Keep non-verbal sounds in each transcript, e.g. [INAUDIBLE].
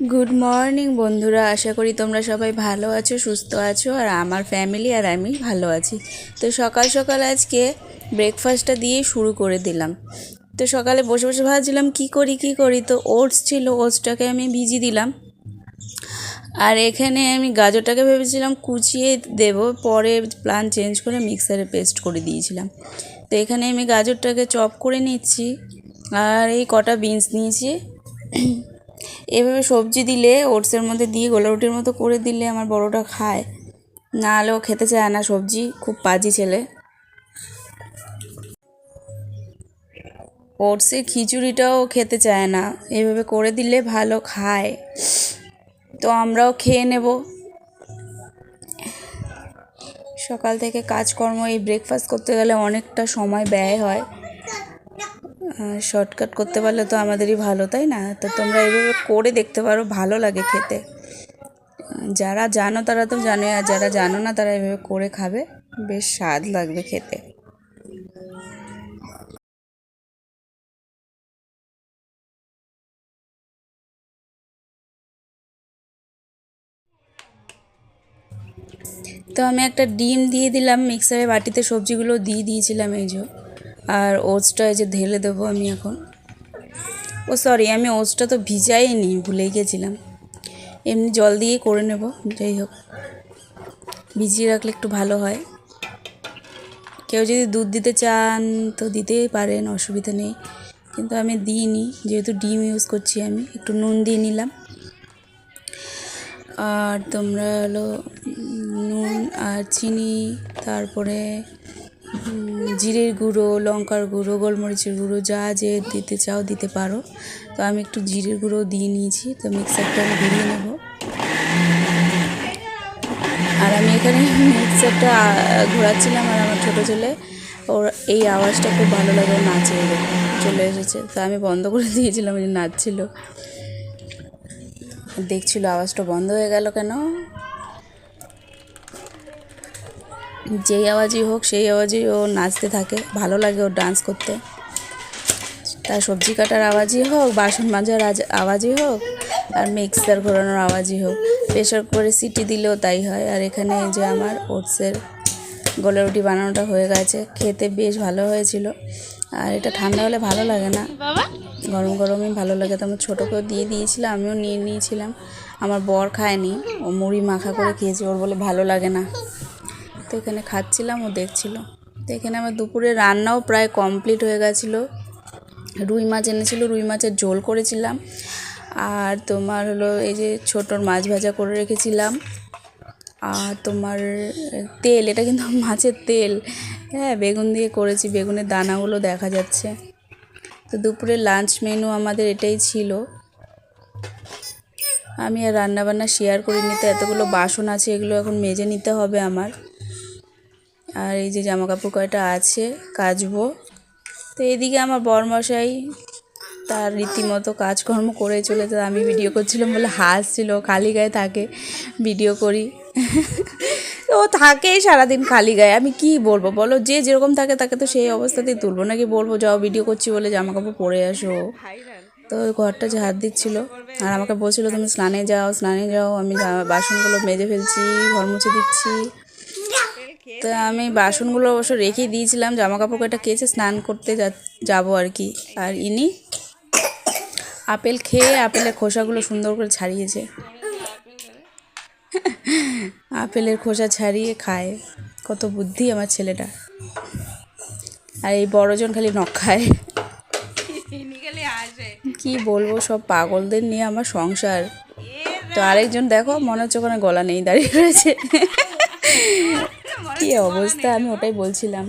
Good morning বন্ধুরা। আশা করি তোমরা সবাই ভালো আছো, সুস্থ আছো, আর আমার ফ্যামিলি আর আমি ভালো আছি। তো সকাল সকাল আজকে ব্রেকফাস্টটা দিয়ে শুরু করে দিলাম। তো সকালে বসে বসে ভাবছিলাম, কি করি কি করি? তো ওটস ছিল ওটসটাকে আমি ভিজিয়ে দিলাম। আর এখানে আমি গাজরটাকে ভেবেছিলাম কুচিয়ে দেব, পরে প্ল্যান চেঞ্জ করে মিক্সারে পেস্ট করে দিয়েছিলাম। তো এখানে আমি গাজরটাকে চপ করে নিচ্ছি। আর এই কটা বিনস নিয়েছি। এভাবে সবজি দিলে, ওটসের মধ্যে দিয়ে গোলা রুটির মতো করে দিলে আমার বড়টা খায়। না হলেও খেতে চায় না সবজি, খুব পাজি ছেলে। ওটসের খিচুড়িটাও খেতে চায় না, এভাবে করে দিলে ভালো খায়। তো আমরাও খেয়ে নেব। সকাল থেকে কাজকর্ম, এই ব্রেকফাস্ট করতে গেলে অনেকটা সময় ব্যয় হয়। শর্টকাট করতে পারলে তো আমাদেরই ভালো, তাই না? তো তোমরা এভাবে করে দেখতে পারো, ভালো লাগে খেতে। যারা জানো তারা তো জানে, আর যারা জানো না তারা এভাবে করে খাবে, বেশ স্বাদ লাগবে খেতে। তো আমি একটা ডিম দিয়ে দিলাম মিক্সারে বাটিতে সবজিগুলো দিয়ে দিয়েছিলাম, এই যে। আর ওটসটা যে ঢেলে দেবো আমি এখন। ও সরি, আমি ওটসটা তো ভিজাইনি, ভুলে গেছিলাম। এমনি জল দিয়েই করে নেব, যাই হোক। ভিজিয়ে রাখলে একটু ভালো হয়। কেউ যদি দুধ দিতে চান, তো দিতেই পারেন, অসুবিধা নেই। কিন্তু আমি দিইনি, যেহেতু ডিম ইউজ করছি আমি, একটু নুন দিয়ে নিলাম। আর তোমরা হলো নুন আর চিনি, তারপরে জিরের গুঁড়ো, লঙ্কার গুঁড়ো, গোলমরিচের গুঁড়ো, যা যে দিতে চাও দিতে পারো। তো আমি একটু জিরের গুঁড়ো দিয়ে নিয়েছি, তো মিক্সারটা আমি ঘুরিয়ে নেব। আর আমি এখানে মিক্সারটা ঘোরাচ্ছিলাম আর আমার ছোটো ছেলে, ওর এই আওয়াজটা খুব ভালো লাগে নাচে চলে এসেছে। তো আমি বন্ধ করে দিয়েছিলাম যে নাচছিল। দেখছিল আওয়াজটা বন্ধ হয়ে গেল কেন? যেই আওয়াজই হোক সেই আওয়াজেই ও নাচতে থাকে। ভালো লাগে ওর ডান্স করতে। তার সবজি কাটার আওয়াজই হোক বাসন মাজার আওয়াজই হোক আর মিক্সার ঘোরানোর আওয়াজই হোক। প্রেশার করে সিটি দিলেও তাই হয়। আর এখানে যে আমার ওটসের গোলা রুটি বানানোটা হয়ে গেছে। খেতে বেশ ভালো হয়েছিল। আর এটা ঠান্ডা হলে ভালো লাগে না। গরম গরমই ভালো লাগে। তো আমার ছোটোকেও দিয়ে দিয়েছিলাম আমিও নিয়ে নিয়েছিলাম। আমার বর খায়নি। ও মুড়ি মাখা করে খেয়েছি। ওর বলে ভালো লাগে না। তো এখানে খাচ্ছিলাম, ও দেখছিল। তো এখানে আমার দুপুরে রান্নাও প্রায় কমপ্লিট হয়ে গেছিল। রুই মাছ এনেছিল, রুই মাছের ঝোল করেছিলাম। আর তোমার হলো এই যে ছোটোর মাছ ভাজা করে রেখেছিলাম। আর তোমার তেল, এটা কিন্তু [LAUGHS] মাছের তেল। হ্যাঁ বেগুন দিয়ে করেছি, বেগুনের দানাগুলো দেখা যাচ্ছে। তো দুপুরে লাঞ্চ মেনু আমাদের এটাই ছিল। আমি আর রান্নাবান্না শেয়ার করি নিতে এতগুলো বাসন আছে, এগুলো এখন মেজে নিতে হবে আমার। আর এই যে জামা কাপড় কয়টা আছে, কাচবো। তো এদিকে আমার বরমশাই তার রীতিমতো কাজকর্ম করে চলে তো আমি ভিডিও করছিলাম বলে হাসছিল খালি গায়ে থাকে ভিডিও করি। ও থাকে সারাদিন খালি গায়ে। আমি কি বলব বলো? যে যেরকম থাকে তাকে তো সেই অবস্থাতেই তুলবো। নাকি বলব, যাও ভিডিও করছি বলে জামা কাপড় পরে আসো। তো ঘরটা ঝাড় দিচ্ছিল। আর আমাকে বলছিলো, তুমি স্নানে যাও স্নানে যাও। আমি বাসনগুলো মেজে ফেলছি, ঘর মুছে দিচ্ছি। তো আমি বাসনগুলো অবশ্য রেখে দিয়েছিলাম জামা কাপড় কটা কেচে স্নান করতে যাব আর কি। আর ইনি আপেল খেয়ে আপেলের খোসাগুলো সুন্দর করে ছাড়িয়েছে। আপেলের খোসা ছাড়িয়ে খায়। কত বুদ্ধি আমার ছেলেটা। আর এই বড়জন খালি নখ খায়। কি বলব সব পাগলদের নিয়ে আমার সংসার। তো আরেকজন দেখো মনে হচ্ছে ওখানে গলা নেই দাঁড়িয়ে রয়েছে। [LAUGHS] কি অবস্থা? আমি ওটাই বলছিলাম।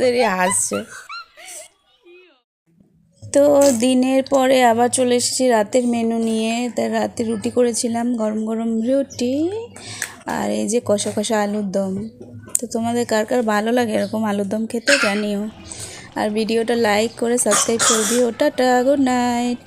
দাঁড়িয়ে হাসছে। তো দিনের পরে আবার চলে এসেছি রাতের মেনু নিয়ে। তাই রাতে রুটি করেছিলাম, গরম গরম রুটি আর এই যে কষা কষা আলুর দম। তো তোমাদের কার কার ভালো লাগে এরকম আলুর দম খেতে জানিও। আর ভিডিওটা লাইক করে সাবস্ক্রাইব করে দিও। Tata good night